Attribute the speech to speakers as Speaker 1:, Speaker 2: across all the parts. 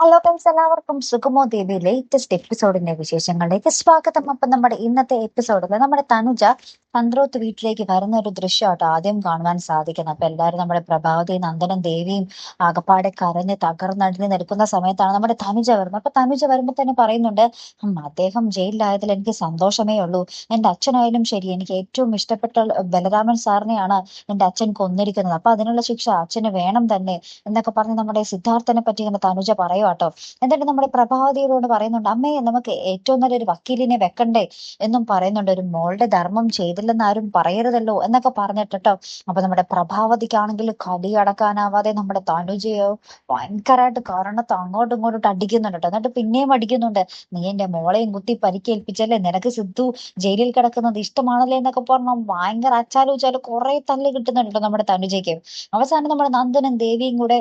Speaker 1: Hello friends എല്ലാവർക്കും സുഗമോ ദേവി latest എപ്പിസോഡിന്റെ വിശേഷങ്ങളിലേക്ക് സ്വാഗതം. അപ്പൊ നമ്മുടെ ഇന്നത്തെ എപ്പിസോഡിൽ നമ്മുടെ തനുജ തന്ത്രോത്ത് വീട്ടിലേക്ക് വരുന്ന ഒരു ദൃശ്യമായിട്ട് ആദ്യം കാണുവാൻ സാധിക്കുന്നത്. അപ്പൊ എല്ലാവരും നമ്മുടെ പ്രഭാവതി നന്ദനും ദേവിയും ആകപ്പാടെ കരഞ്ഞ് തകർന്നടിഞ്ഞ് നിൽക്കുന്ന സമയത്താണ് നമ്മുടെ തനുജ വരുന്നത്. അപ്പൊ തനുജ വരുമ്പോൾ തന്നെ പറയുന്നുണ്ട് "ഉം, അദ്ദേഹം ജയിലിലായതിൽ എനിക്ക് സന്തോഷമേ ഉള്ളൂ. എന്റെ അച്ഛനായാലും ശരി എനിക്ക് ഏറ്റവും ഇഷ്ടപ്പെട്ട ബലരാമൻ സാറിനെയാണ് എന്റെ അച്ഛൻ കൊന്നിരിക്കുന്നത്. അപ്പൊ അതിനുള്ള ശിക്ഷ അച്ഛന് വേണം തന്നെ എന്നൊക്കെ പറഞ്ഞ് നമ്മുടെ സിദ്ധാർത്ഥനെ പറ്റി ഇങ്ങനെ തനുജ പറയുവാട്ടോ. എന്നിട്ട് നമ്മുടെ പ്രഭാവതിയോട് പറയുന്നുണ്ട് അമ്മയെ നമുക്ക് ഏറ്റവും നല്ലൊരു വക്കീലിനെ വെക്കണ്ടേ എന്നും പറയുന്നുണ്ട്. ഒരു മോളുടെ ധർമ്മം ചെയ്തില്ലെന്ന് ആരും പറയരുതല്ലോ എന്നൊക്കെ പറഞ്ഞിട്ടോ അപ്പൊ നമ്മുടെ പ്രഭാവതിക്കാണെങ്കിൽ കടി അടക്കാനാവാതെ നമ്മുടെ തനുജയോ ഭയങ്കരമായിട്ട് കാരണത്ത് അങ്ങോട്ടും ഇങ്ങോട്ടും അടിക്കുന്നുണ്ട് കേട്ടോ എന്നിട്ട് പിന്നെയും അടിക്കുന്നുണ്ട്. നീ എന്റെ മോളെയും കുത്തി പരിക്കേൽപ്പിച്ചല്ലേ? നിനക്ക് സിദ്ധു ജയിലിൽ കിടക്കുന്നത് ഇഷ്ടമാണല്ലേ? എന്നൊക്കെ പറഞ്ഞു ഭയങ്കര അച്ചാലും ഉച്ചാലും കുറെ തല്ല് കിട്ടുന്നുണ്ട് കേട്ടോ നമ്മുടെ തനുജയ്ക്ക് അവസാനം നമ്മുടെ നന്ദനും ദേവിയും കൂടെ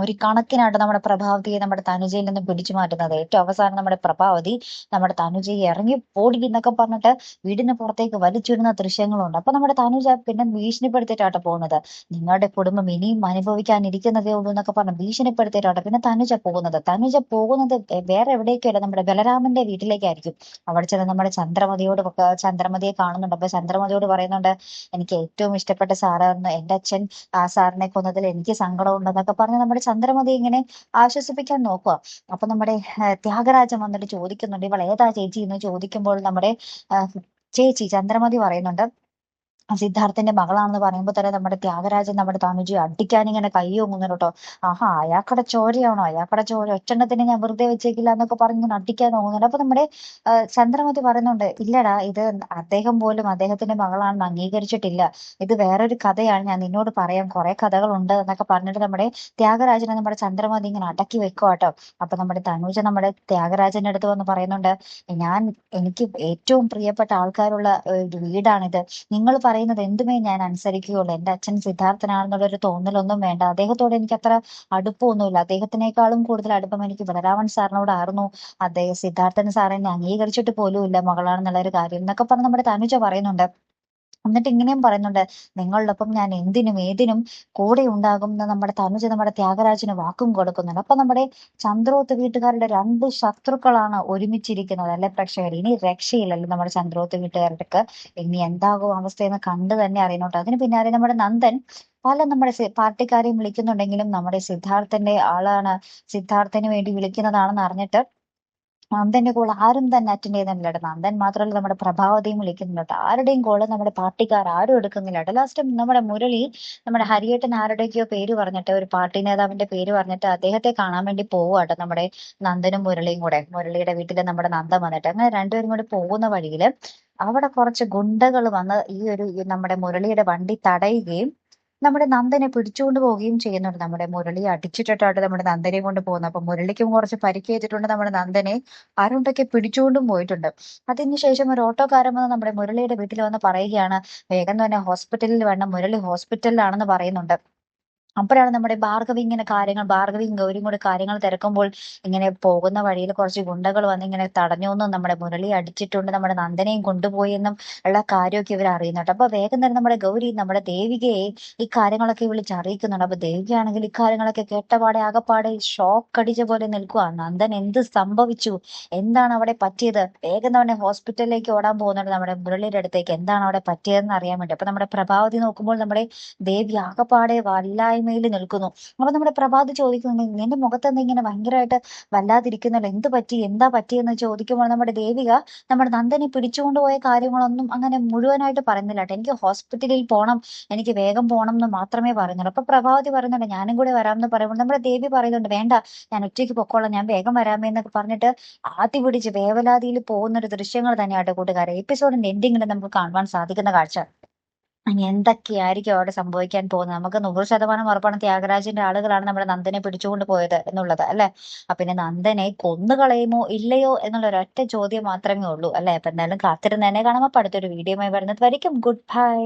Speaker 1: ഒരു കണക്കിനായിട്ട് നമ്മുടെ പ്രഭാവതിയെ നമ്മുടെ തനുജയിൽ നിന്ന് പിടിച്ചു മാറ്റുന്നത്. ഏറ്റവും അവസാനം നമ്മുടെ പ്രഭാവതി നമ്മുടെ തനുജയെ ഇറങ്ങി പോടി എന്നൊക്കെ പറഞ്ഞിട്ട് വീടിന് പുറത്തേക്ക് വലിച്ചിടുന്ന ദൃശ്യങ്ങളുണ്ട്. അപ്പൊ നമ്മുടെ തനുജ പിന്നെ ഭീഷണിപ്പെടുത്തിയിട്ടാണ് പോകുന്നത്. നിങ്ങളുടെ കുടുംബം ഇനിയും അനുഭവിക്കാനിരിക്കുന്നതേ ഉള്ളൂ എന്നൊക്കെ പറഞ്ഞ് ഭീഷണിപ്പെടുത്തിയിട്ടാണ് പിന്നെ തനുജ പോകുന്നത്. തനുജ പോകുന്നത് വേറെ എവിടേക്കല്ല. നമ്മുടെ ബലരാമന്റെ വീട്ടിലേക്കായിരിക്കും. അവിടെ ചെന്ന് നമ്മുടെ ചന്ദ്രമതിയോട് ചന്ദ്രമതിയെ കാണുന്നുണ്ട്. അപ്പൊ ചന്ദ്രമതിയോട് പറയുന്നുണ്ട് എനിക്ക് ഏറ്റവും ഇഷ്ടപ്പെട്ട സാറായിരുന്നു എന്റെ അച്ഛൻ. ആ സാറിനെ കൊന്നതിൽ എനിക്ക് സങ്കടമുണ്ടെന്നൊക്കെ പറഞ്ഞ് നമ്മുടെ ചന്ദ്രമതി ഇങ്ങനെ ആശ്വസിപ്പിക്കാൻ നോക്കുക അപ്പൊ നമ്മുടെ ത്യാഗരാജൻ വന്നിട്ട് ചോദിക്കുന്നുണ്ട് ഇവൾ ഏതാ ചേച്ചി എന്ന് ചോദിക്കുമ്പോൾ നമ്മുടെ ചേച്ചി ചന്ദ്രമതി പറയുന്നുണ്ട് സിദ്ധാർത്ഥന്റെ മകളാണെന്ന് പറയുമ്പോൾ തന്നെ നമ്മുടെ ത്യാഗരാജൻ നമ്മുടെ തനുജി അടിക്കാൻ ഇങ്ങനെ കൈ ഓങ്ങുന്നു കേട്ടോ. ആഹാ അയാക്കടെ ചോരയാണോ? അയാക്കടെ ചോര. ഒറ്റെണ്ണത്തിന് ഞാൻ വെറുതെ വെച്ചേക്കില്ല എന്നൊക്കെ പറഞ്ഞ് ഇങ്ങനെ അടിക്കാൻ ഓങ്ങുന്നുണ്ട് അപ്പൊ നമ്മുടെ ചന്ദ്രമതി പറയുന്നുണ്ട് ഇല്ലടാ ഇത് അദ്ദേഹം പോലും അദ്ദേഹത്തിന്റെ മകളാണെന്ന് അംഗീകരിച്ചിട്ടില്ല. ഇത് വേറൊരു കഥയാണ്. ഞാൻ നിന്നോട് പറയാം. കുറെ കഥകളുണ്ട് എന്നൊക്കെ പറഞ്ഞിട്ട് നമ്മുടെ ത്യാഗരാജനെ നമ്മുടെ ചന്ദ്രമതി ഇങ്ങനെ അടക്കി വെക്കുക കേട്ടോ. അപ്പൊ നമ്മുടെ തനുജ നമ്മുടെ ത്യാഗരാജന്റെ അടുത്ത് വന്ന് പറയുന്നുണ്ട് ഞാൻ എനിക്ക് ഏറ്റവും പ്രിയപ്പെട്ട ആൾക്കാരുള്ള ഒരു വീടാണിത്. നിങ്ങൾ പറയുന്നത് എന്തുമേ ഞാൻ അനുസരിക്കുകയുള്ളൂ. എന്റെ അച്ഛൻ സിദ്ധാർത്ഥനാണെന്നുള്ള ഒരു തോന്നലൊന്നും വേണ്ട. അദ്ദേഹത്തോട് എനിക്ക് അത്ര അടുപ്പമൊന്നുമില്ല. അദ്ദേഹത്തിനേക്കാളും കൂടുതൽ അടുപ്പം എനിക്ക് ബലരാമൻ സാറിനോടായിരുന്നു അദ്ദേഹം സിദ്ധാർത്ഥൻ സാറിനെ അംഗീകരിച്ചിട്ട് പോലും ഇല്ല മകളാണെന്നുള്ള ഒരു കാര്യം. എന്നൊക്കെ പറഞ്ഞ് നമ്മുടെ തനുജ പറയുന്നുണ്ട്. എന്നിട്ട് ഇങ്ങനെയും പറയുന്നുണ്ട് നിങ്ങളോടൊപ്പം ഞാൻ എന്തിനും ഏതിനും കൂടെ ഉണ്ടാകും എന്ന് നമ്മുടെ തനുജ നമ്മുടെ ത്യാഗരാജന് വാക്കും കൊടുക്കുന്നുണ്ട്. അപ്പൊ നമ്മുടെ ചന്ദ്രോത്ത് വീട്ടുകാരുടെ രണ്ട് ശത്രുക്കളാണ് ഒരുമിച്ചിരിക്കുന്നത് അല്ലെ പ്രേക്ഷകർ? ഇനി രക്ഷയില്ലല്ലോ നമ്മുടെ ചന്ദ്രോത്ത് വീട്ടുകാരുടെ ഇനി എന്താകും അവസ്ഥയെന്ന് കണ്ടു തന്നെ അറിയണോട്ടോ അതിന് പിന്നാലെ നമ്മുടെ നന്ദൻ പല നമ്മുടെ പാർട്ടിക്കാരെയും വിളിക്കുന്നുണ്ടെങ്കിലും നമ്മുടെ സിദ്ധാർത്ഥന്റെ ആളാണ് സിദ്ധാർത്ഥന് വേണ്ടി വിളിക്കുന്നതാണെന്ന് അറിഞ്ഞിട്ട് നന്ദന്റെ കോൾ ആരും തന്നെ അറ്റൻഡ് ചെയ്യുന്നില്ല കേട്ടോ. നന്ദൻ മാത്രമല്ല നമ്മുടെ പ്രഭാവതിയും വിളിക്കുന്നുണ്ട് ആരുടെയും കോൾ നമ്മുടെ പാർട്ടിക്കാർ ആരും എടുക്കുന്നില്ല കേട്ടോ. ലാസ്റ്റ് നമ്മുടെ മുരളി നമ്മുടെ ഹരിയേട്ടൻ ആരുടെയൊക്കെയോ പേര് പറഞ്ഞിട്ട് ഒരു പാർട്ടി നേതാവിന്റെ പേര് പറഞ്ഞിട്ട് അദ്ദേഹത്തെ കാണാൻ വേണ്ടി പോവുക നമ്മുടെ നന്ദനും മുരളിയും കൂടെ. മുരളിയുടെ വീട്ടിലെ നമ്മുടെ നന്ദൻ വന്നിട്ട് അങ്ങനെ രണ്ടുപേരും കൂടി പോകുന്ന വഴിയിൽ അവിടെ കുറച്ച് ഗുണ്ടകൾ വന്ന് ഈ ഒരു നമ്മുടെ മുരളിയുടെ വണ്ടി തടയുകയും നമ്മുടെ നന്ദനെ പിടിച്ചുകൊണ്ട് പോവുകയും ചെയ്യുന്നുണ്ട്. നമ്മുടെ മുരളി അടിച്ചിട്ടിട്ടാണ് നമ്മുടെ നന്ദനെ കൊണ്ട് പോകുന്നത്. അപ്പൊ മുരളിക്കും കുറച്ച് പരിക്കേറ്റിട്ടുണ്ട് നമ്മുടെ നന്ദനെ. അരുണ്ടൊക്കെ പിടിച്ചുകൊണ്ടും പോയിട്ടുണ്ട്. അതിനുശേഷം ഒരു ഓട്ടോക്കാരൻ വന്ന് നമ്മുടെ മുരളിയുടെ വീട്ടിൽ വന്ന് പറയുകയാണ് വേഗം തന്നെ ഹോസ്പിറ്റലിൽ വേണം മുരളി ഹോസ്പിറ്റലിലാണെന്ന് പറയുന്നുണ്ട്. അപ്പോഴാണ് നമ്മുടെ ഭാർഗവി ഇങ്ങനെ കാര്യങ്ങൾ ഭാർഗവിയും ഗൗരിയും കൂടെ കാര്യങ്ങൾ തിരക്കുമ്പോൾ ഇങ്ങനെ പോകുന്ന വഴിയിൽ കുറച്ച് ഗുണ്ടകൾ വന്ന് ഇങ്ങനെ തടഞ്ഞു എന്നും നമ്മുടെ മുരളി അടിച്ചിട്ടുണ്ട് നമ്മുടെ നന്ദനെയും കൊണ്ടുപോയി എന്നും ഉള്ള കാര്യമൊക്കെ ഇവർ അറിയുന്നുണ്ട്. അപ്പൊ വേഗം തന്നെ നമ്മുടെ ഗൗരി നമ്മുടെ ദേവികയെ ഈ കാര്യങ്ങളൊക്കെ വിളിച്ച് അറിയിക്കുന്നുണ്ട്. അപ്പൊ ദേവികയാണെങ്കിൽ ഇക്കാര്യങ്ങളൊക്കെ കേട്ടപാടെ ആകപ്പാടെ ഷോക്ക് അടിച്ച പോലെ നിൽക്കുക നന്ദൻ എന്ത് സംഭവിച്ചു? എന്താണ് അവിടെ പറ്റിയത്? വേഗം തന്നെ ഹോസ്പിറ്റലിലേക്ക് ഓടാൻ പോകുന്നുണ്ട് നമ്മുടെ മുരളിയുടെ അടുത്തേക്ക്. എന്താണ് അവിടെ പറ്റിയതെന്ന് അറിയാൻ വേണ്ടി. അപ്പൊ നമ്മുടെ പ്രഭാവതി നോക്കുമ്പോൾ നമ്മുടെ ദേവി ആകപ്പാടെ വല്ലായ്മയിൽ നിൽക്കുന്നു. അപ്പൊ നമ്മുടെ പ്രഭാത് ചോദിക്കുന്നുണ്ട് നിന്റെ മുഖത്ത് ഇങ്ങനെ ഭയങ്കരമായിട്ട് വല്ലാതിരിക്കുന്നല്ലോ? എന്ത് പറ്റി? എന്താ പറ്റിയെന്ന് ചോദിക്കുമ്പോൾ നമ്മുടെ ദേവിക നമ്മുടെ നന്ദനെ പിടിച്ചുകൊണ്ടുപോയ കാര്യങ്ങളൊന്നും അങ്ങനെ മുഴുവനായിട്ട് പറയുന്നില്ല എനിക്ക് ഹോസ്പിറ്റലിൽ പോകണം എനിക്ക് വേഗം പോകണം എന്ന് മാത്രമേ പറയുന്നുള്ളൂ. അപ്പൊ പ്രഭാവതി പറയുന്നുണ്ട് ഞാനും കൂടെ വരാമെന്ന് പറയുമ്പോൾ നമ്മുടെ ദേവി പറയുന്നുണ്ട് വേണ്ട ഞാൻ ഒറ്റയ്ക്ക് പൊക്കോളാം ഞാൻ വേഗം വരാമേ എന്നൊക്കെ പറഞ്ഞിട്ട് ആദ്യ പിടിച്ച് വേവലാതിയിൽ പോകുന്ന ഒരു ദൃശ്യങ്ങൾ തന്നെയാട്ടോ കൂട്ടുകാരെ. എപ്പിസോഡിന്റെ എൻഡിങ്ങിൽ നമുക്ക് കാണുവാൻ സാധിക്കുന്ന കാഴ്ച. ഇനി എന്തൊക്കെയായിരിക്കും അവിടെ സംഭവിക്കാൻ പോകുന്നത്? നമുക്ക് നൂറ് ശതമാനം ഉറപ്പാണ് ത്യാഗരാജന്റെ ആളുകളാണ് നമ്മുടെ നന്ദനെ പിടിച്ചുകൊണ്ട് പോയത് എന്നുള്ളത് അല്ലെ? അപ്പൊ പിന്നെ നന്ദനെ കൊന്നുകളയുമോ ഇല്ലയോ എന്നുള്ള ഒരൊറ്റ ചോദ്യം മാത്രമേ ഉള്ളൂ അല്ലെ? അപ്പൊ എന്തായാലും കാത്തിരുന്ന് കാണുമ്പോൾ അടുത്തൊരു വീഡിയോയുമായി വരുന്നത് വരയ്ക്കും ഗുഡ് ബൈ.